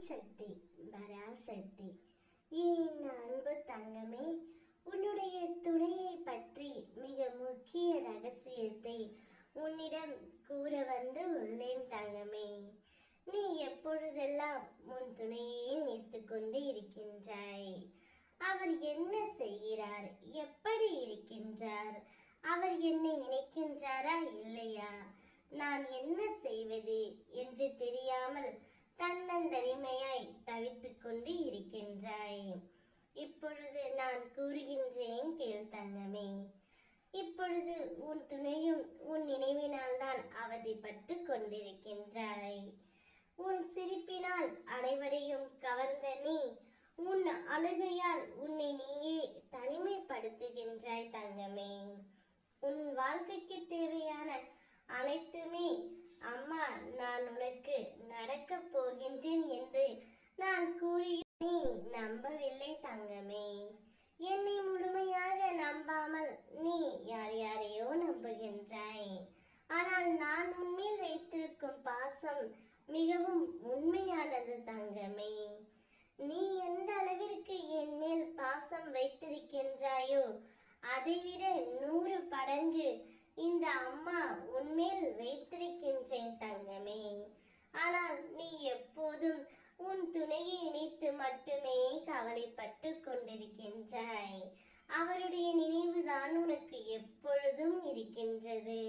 சக்தி பராசக்தி என் அன்பு தங்கமே? உன்னுடைய துணையை பற்றி மிக முக்கிய ரகசியத்தை உன்னிடம் கூற வந்து உள்ளேன் தங்கமே. நீ எப்பொழுதெல்லாம் உன் துணையை நினைத்துக் கொண்டு இருக்கின்றாய்? அவர் என்ன செய்கிறார்? எப்படி இருக்கின்றார்? அவர் என்னை நினைக்கின்றாரா இல்லையா? நான் என்ன செய்வது என்று தெரியாமல் தன்னந்தனிமையாய் தவித்துக் கொண்டு இருக்கின்றாய் இப்பொழுது நான் கூறுகின்றேன் கேள் தங்கமே. இப்பொழுது உன் துணையும் உன் நினைவினால் தான் அவதிப்பட்டு கொண்டிருக்கின்றாய். உன் சிரிப்பினால் அனைவரையும் கவர்ந்த நீ உன் அழுகையால் உன்னை நீயே தனிமைப்படுத்துகின்றாய் தங்கமே. உன் வாழ்க்கைக்கு தேவையான அனைத்துமே அம்மா நான் உனக்கு நடக்கப் போகின்றேன் என்று நான் கூறிய நீ நம்பவில்லை தங்கமே. என்னை முழுமையாக நம்பாமல் நீ யார் யாரையோ நம்புகின்றாய். ஆனால் நான் உன்மேல் வைத்திருக்கும் பாசம் மிகவும் உண்மையானது தங்கமே. நீ எந்த அளவிற்கு என் மேல் பாசம் வைத்திருக்கின்றாயோ அதைவிட நூறு படங்கு இந்த அம்மா உன்மேல் வைத்திருக்கின்றேன் தங்கமே ஆனால் நீ எப்போதும் உன் துணையை நினைத்து மட்டுமே கவலைப்பட்டு கொண்டிருக்கின்றாய். அவருடைய நினைவுதான் உனக்கு எப்பொழுதும் இருக்கின்றது.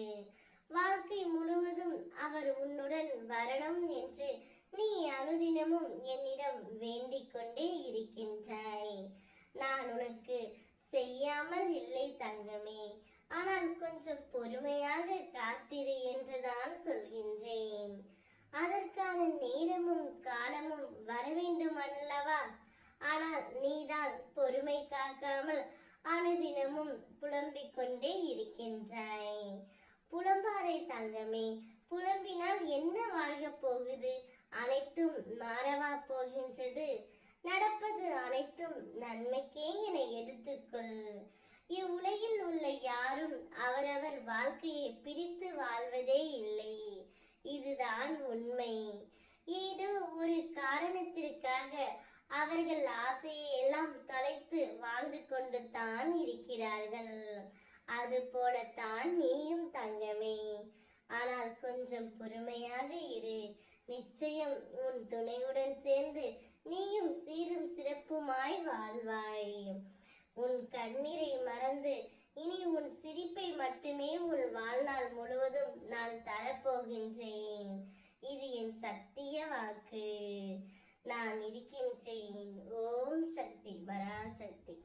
வாழ்க்கை முழுவதும் அவர் உன்னுடன் வரணும் என்று நீ அனுதினமும் என்னிடம் வேண்டிக் கொண்டே இருக்கின்றாய். நான் உனக்கு செய்யாமல் இல்லை தங்கமே. ஆனால் கொஞ்சம் பொறுமையாக காத்திரு என்றுதான் சொல்கின்றேன். அதற்கான நேரமும் காலமும் வரவேண்டுமல்லவா அல்லவா ஆனால் நீதான் பொறுமை காக்காமல் அனுதினமும் புலம்பிக் கொண்டே இருக்கின்றாய். புலம்பாதை தங்கமே புலம்பினால் என்ன என்னவாகப் போகுது? அனைத்தும் மாறவா போகின்றது. நடப்பது அனைத்தும் நன்மைக்கே என எடுத்துக்கொள். இவ்வுலகில் உள்ள யாரும் அவரவர் வாழ்க்கையை பிரித்து வாழ்வதே இல்லை. இதுதான் உண்மை. ஏதோ ஒரு காரணத்திற்காக அவர்கள் ஆசையை எல்லாம் தொலைத்து வாழ்ந்து கொண்டு தான் இருக்கிறார்கள். அது போலத்தான் நீயும் தங்கமே. ஆனால் கொஞ்சம் பொறுமையாக இரு. நிச்சயம் உன் துணையுடன் சேர்ந்து நீயும் சீரும் சிறப்புமாய் வாழ்வாய். உன் கண்ணீரை மறந்து இனி உன் சிரிப்பை மட்டுமே உன் வாழ்நாள் முழுவதும் நான் தரப்போகின்றேன். இது என் சத்திய வாக்கு. నా నిరికించి ఓం శక్తి పరాశక్తి.